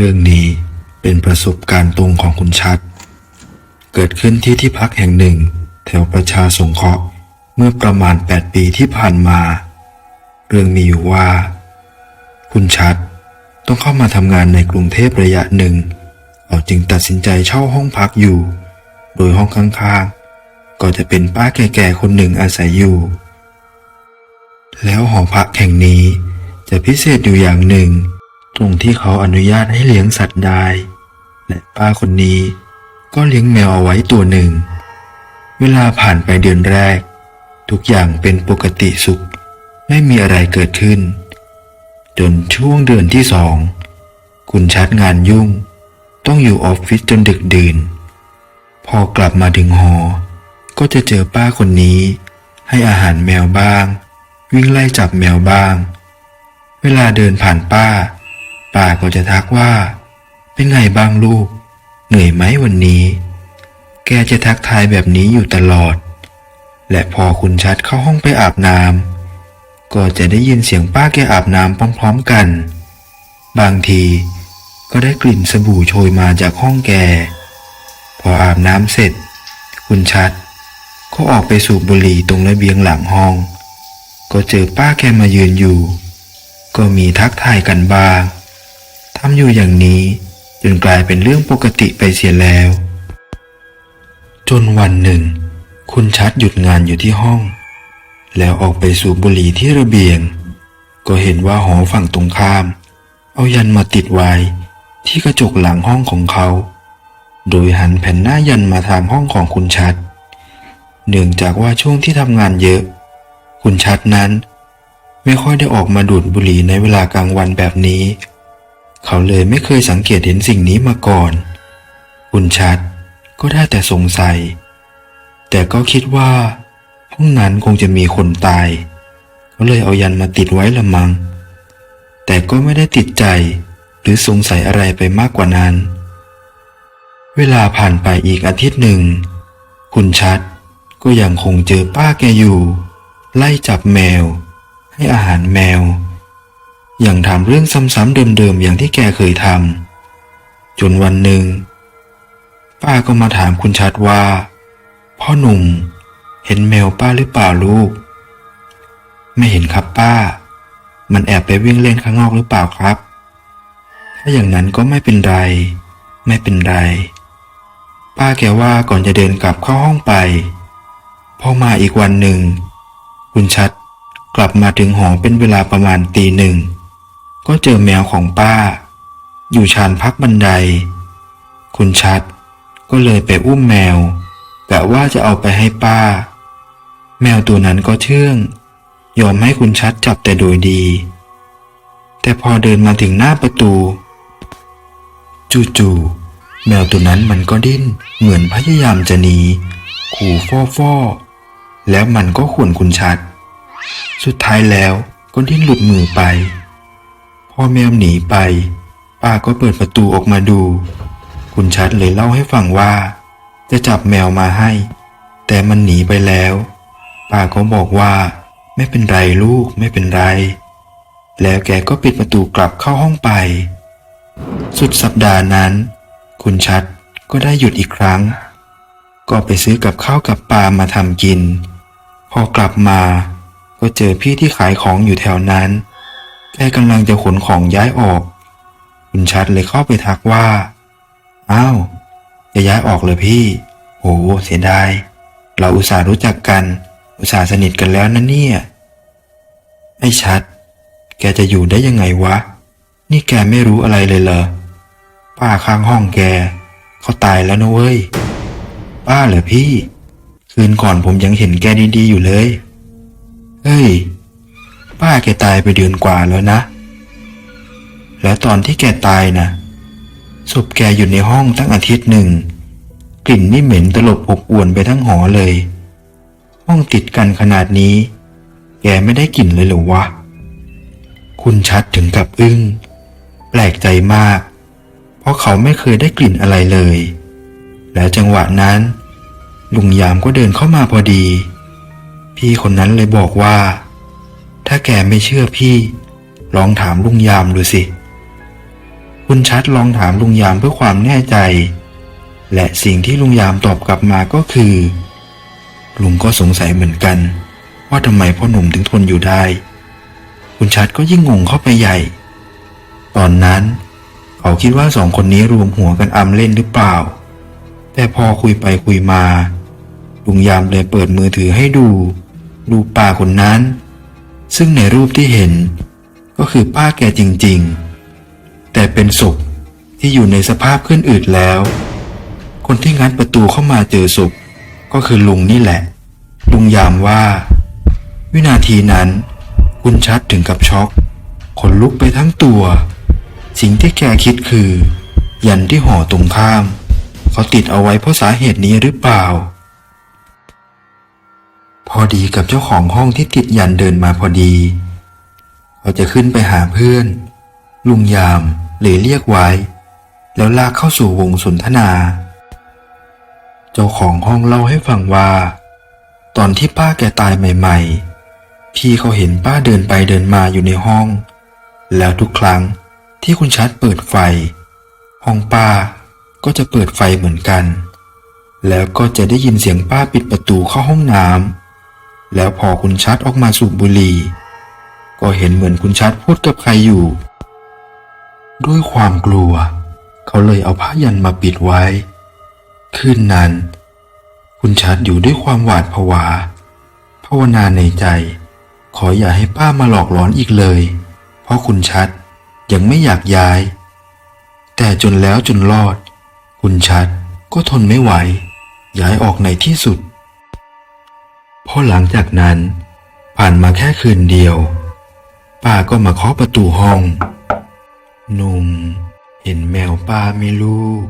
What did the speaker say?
รื่องนี้เป็นประสบการณ์ตรงของคุณชัด เกิดขึ้นที่ที่พักแห่งหนึ่ง แถวประชาสงเคราะห์เมื่อประมาณ 8 ปีที่ผ่านมา เรื่องมีอยู่ว่า คุณชัดต้องเข้ามาทำงานในกรุงเทพระยะหนึ่งเขาจึงตัดสินใจเช่าห้องพักอยู่ โดยห้องข้างๆ ก็จะเป็นป้าแก่ๆคนหนึ่งอาศัยอยู่ แล้วหอพักแห่งนี้จะพิเศษอยู่อย่างหนึ่ง ตรงที่เขาอนุญาตให้เลี้ยงสัตว์ได้ และป้าคนนี้ก็เลี้ยงแมวเอาไว้ตัวหนึ่ง เวลาผ่านไปเดือนแรก ทุกอย่างเป็นปกติสุข ไม่มีอะไรเกิดขึ้น จนช่วงเดือนที่สอง คุณชัดงานยุ่ง ต้องอยู่ออฟฟิศจนดึกดื่น พอกลับมาถึงหอ ก็จะเจอป้าคนนี้ ให้อาหารแมวบ้าง วิ่งไล่จับแมวบ้าง เวลาเดินผ่านป้า ป้าก็จะทักว่า เป็นไงบ้างลูก เหนื่อยไหมวันนี้ แกจะทักทายแบบนี้อยู่ตลอด และพอคุณชัดเข้าห้องไปอาบน้ำก็จะได้ยินเสียงป้าแกอาบน้ำพร้อม ๆกัน บางทีก็ได้กลิ่นสบู่โชยมาจากห้องแก พออาบน้ำเสร็จ คุณชัด ก็ออกไปสูบบุหรี่ตรงระเบียงหลังห้อง ก็เจอป้าแกมายืนอยู่ ก็มีทักทายกันบ้าง ทำอยู่อย่างนี้จนกลายเป็นเรื่องปกติไปเสียแล้ว จนวันหนึ่ง คุณชัดหยุดงานอยู่ที่ห้อง แล้วออกไปสูบบุหรี่ที่ระเบียง ก็เห็นว่าหอฝั่งตรงข้าม เอายันมาติดไว้ที่กระจกหลังห้องของเขา โดยหันแผ่นหน้ายันมาทางห้องของคุณชัด เนื่องจากว่าช่วงที่ทำงานเยอะ คุณชัดนั้น ไม่ค่อยได้ออกมาดูดบุหรี่ในเวลากลางวันแบบนี้ เขาเลยไม่เคยสังเกตเห็นสิ่งนี้มาก่อน คุณชัดก็ได้แต่สงสัย แต่ก็คิดว่าห้องนั้นคงจะมีคนตายก็เลยเอายันมาติดไว้ละมังแต่ก็ไม่ได้ติดใจหรือสงสัยอะไรไปมากกว่านั้น เวลาผ่านไปอีกอาทิตย์หนึ่ง คุณชัดก็ยังคงเจอป้าแกอยู่ ไล่จับแมว ให้อาหารแมว ย่างทำเรื่องซ้ำๆเดิมๆอย่างที่แกเคยทำจนวันหนึ่ง ป้าก็มาถามคุณชัดว่า พ่อหนุ่ม เห็นแมวป้าหรือเปล่าลูก ไม่เห็นครับป้า มันแอบไปวิ่งเล่นข้างนอกหรือเปล่าครับ ถ้าอย่างนั้นก็ไม่เป็นไร ไม่เป็นไร ป้าแกว่าก่อนจะเดินกลับเข้าห้องไป พอมาอีกวันหนึ่ง คุณชัดกลับมาถึงหอเป็นเวลาประมาณตีหนึ่ง ก็เจอแมวของป้า อยู่ชานพักบันได คุณชัดก็เลยไปอุ้มแมวกะว่าจะเอาไปให้ป้า แมวตัวนั้นก็เชื่อง ยอมให้คุณชัดจับแต่โดยดี แต่พอเดินมาถึงหน้าประตู จู่ๆแมวตัวนั้นมันก็ดิ้นเหมือนพยายามจะหนีขู่ฟ่อๆแล้วมันก็ข่วนคุณชัด สุดท้ายแล้วก็ดิ้นหลุดมือไป อแมวหนีไป ป้าก็เปิดประตูออกมาดู คุณชัดเลยเล่าให้ฟังว่า จะจับแมวมาให้ แต่มันหนีไปแล้ว ป้าก็บอกว่า ไม่เป็นไรลูกไม่เป็นไร แล้วแกก็ปิดประตูกลับเข้าห้องไป สุดสัปดาห์นั้น คุณชัดก็ได้หยุดอีกครั้ง ก็ไปซื้อกับข้าวกับปลามาทำกิน พอกลับมาก็เจอพี่ที่ขายของอยู่แถวนั้น แกกำลังจะขนของย้ายออก คุณชัดเลยเข้าไปทักว่า อ้าว จะย้ายออกเลยพี่ โห เสียดาย เราอุตส่าห์รู้จักกัน อุตส่าห์สนิทกันแล้วนะเนี่ย ไอ้ชัด แกจะอยู่ได้ยังไงวะ นี่แกไม่รู้อะไรเลยเหรอ ป้าข้างห้องแก เขาตายแล้วนะเว้ย ป้าเหรอพี่ คืนก่อนผมยังเห็นแกดีๆอยู่เลย เฮ้ย ป้าแกตายไปเดือนกว่าแล้วนะ แล้วตอนที่แกตายนะศพแกอยู่ในห้องตั้งอาทิตย์หนึ่ง กลิ่นนี่เหม็นตลบอบอวนไปทั้งหอเลย ห้องติดกันขนาดนี้ แกไม่ได้กลิ่นเลยหรอวะ คุณชัดถึงกับอึ้ง แปลกใจมาก เพราะเขาไม่เคยได้กลิ่นอะไรเลย แล้วจังหวะนั้น ลุงยามก็เดินเข้ามาพอดี พี่คนนั้นเลยบอกว่า ถ้าแกไม่เชื่อพี่ ลองถามลุงยามดูสิ คุณชัดลองถามลุงยามเพื่อความแน่ใจ และสิ่งที่ลุงยามตอบกลับมาก็คือ ลุงก็สงสัยเหมือนกัน ว่าทำไมพ่อหนุ่มถึงทนอยู่ได้ คุณชัดก็ยิ่งงงเข้าไปใหญ่ ตอนนั้น เขาคิดว่าสองคนนี้รวมหัวกันอำเล่นหรือเปล่า แต่พอคุยไปคุยมาลุงยามเลยเปิดมือถือให้ดู ดูป้าคนนั้น ซึ่งในรูปที่เห็น ก็คือป้าแกจริงๆ แต่เป็นศพที่อยู่ในสภาพขึ้นอืดแล้ว คนที่งัดประตูเข้ามาเจอศพก็คือลุงนี่แหละ ลุงยามว่า วินาทีนั้น คุณชัดถึงกับช็อกขนลุกไปทั้งตัว สิ่งที่แกคิดคือ ยันที่ห่อตรงข้าม เขาติดเอาไว้เพราะสาเหตุนี้หรือเปล่า พอดีกับเจ้าของห้องที่ติดยันเดินมาพอดีเขาจะขึ้นไปหาเพื่อน ลุงยามเลยเรียกไว้ แล้วลากเข้าสู่วงสนทนา เจ้าของห้องเล่าให้ฟังว่า ตอนที่ป้าแกตายใหม่ๆ พี่เขาเห็นป้าเดินไปเดินมาอยู่ในห้อง แล้วทุกครั้งที่คุณชัดเปิดไฟ ห้องป้าก็จะเปิดไฟเหมือนกัน แล้วก็จะได้ยินเสียงป้าปิดประตูเข้าห้องน้ำ แล้วพอคุณชัดออกมาสูบบุหรี่ก็เห็นเหมือนคุณชัดพูดกับใครอยู่ ด้วยความกลัว เขาเลยเอาผ้ายันมาปิดไว้ คืนนั้น คุณชัดอยู่ด้วยความหวาดผวา ภาวนาในใจ ขออย่าให้ป้ามาหลอกหลอนอีกเลย เพราะคุณชัดยังไม่อยากย้าย แต่จนแล้วจนรอด คุณชัดก็ทนไม่ไหว ย้ายออกในที่สุด พอหลังจากนั้น ผ่านมาแค่คืนเดียว ป้าก็มาเคาะประตูห้อง หนุ่ม เห็นแมวป้าไม่ลูก